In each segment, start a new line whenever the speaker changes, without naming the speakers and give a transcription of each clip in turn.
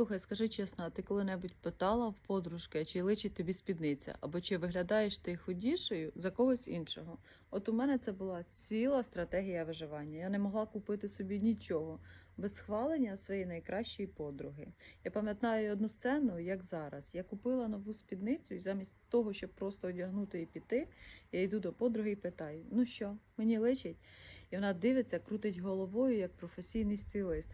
Слухай, скажи чесно, а ти коли-небудь питала в подружки, чи личить тобі спідниця, або чи виглядаєш ти худішою за когось іншого? От у мене це була ціла стратегія виживання. Я не могла купити собі нічого без схвалення своєї найкращої подруги. Я пам'ятаю одну сцену, як зараз. Я купила нову спідницю, і замість того, щоб просто одягнути і піти, я йду до подруги і питаю: ну що, мені личить? І вона дивиться, крутить головою як професійний стилист.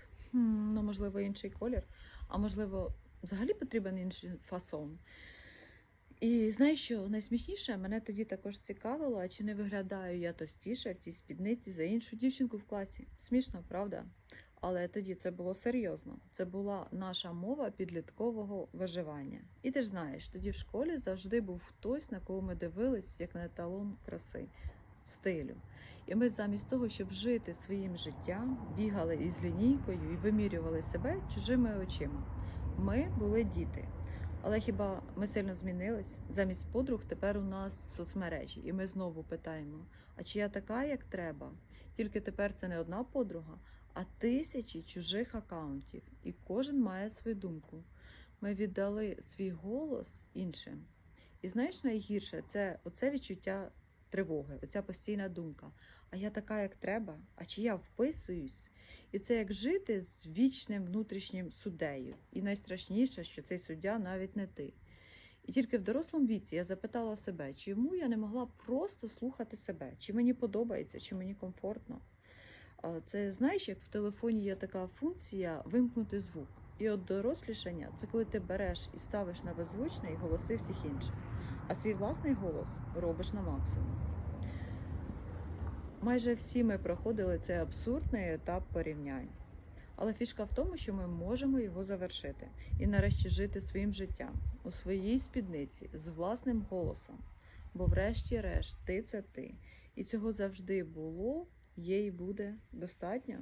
Ну, можливо, інший колір, а можливо, взагалі потрібен інший фасон. І знаєш що найсмішніше, мене тоді також цікавило, чи не виглядаю я товстіше в цій спідниці за іншу дівчинку в класі. Смішно, правда? Але тоді це було серйозно. Це була наша мова підліткового виживання. І ти ж знаєш, тоді в школі завжди був хтось, на кого ми дивились, як на еталон краси, стилю. І ми замість того, щоб жити своїм життям, бігали із лінійкою і вимірювали себе чужими очима. Ми були діти. Але хіба ми сильно змінились? Замість подруг тепер у нас соцмережі, і ми знову питаємо: а чи я така, як треба? Тільки тепер це не одна подруга, а тисячі чужих акаунтів, і кожен має свою думку. Ми віддали свій голос іншим. І знаєш, найгірше це оце відчуття тривоги, оця постійна думка. А я така, як треба, а чи я вписуюсь? І це як жити з вічним внутрішнім суддею. І найстрашніше, що цей суддя навіть не ти. І тільки в дорослому віці я запитала себе, чому я не могла просто слухати себе, чи мені подобається, чи мені комфортно. Це знаєш, як в телефоні є така функція вимкнути звук. І от дорослішання це коли ти береш і ставиш на беззвучний голоси всіх інших, а свій власний голос робиш на максимум. Майже всі ми проходили цей абсурдний етап порівнянь. Але фішка в тому, що ми можемо його завершити і нарешті жити своїм життям у своїй спідниці з власним голосом. Бо, врешті-решт, ти це ти. І цього завжди було, є і буде достатньо.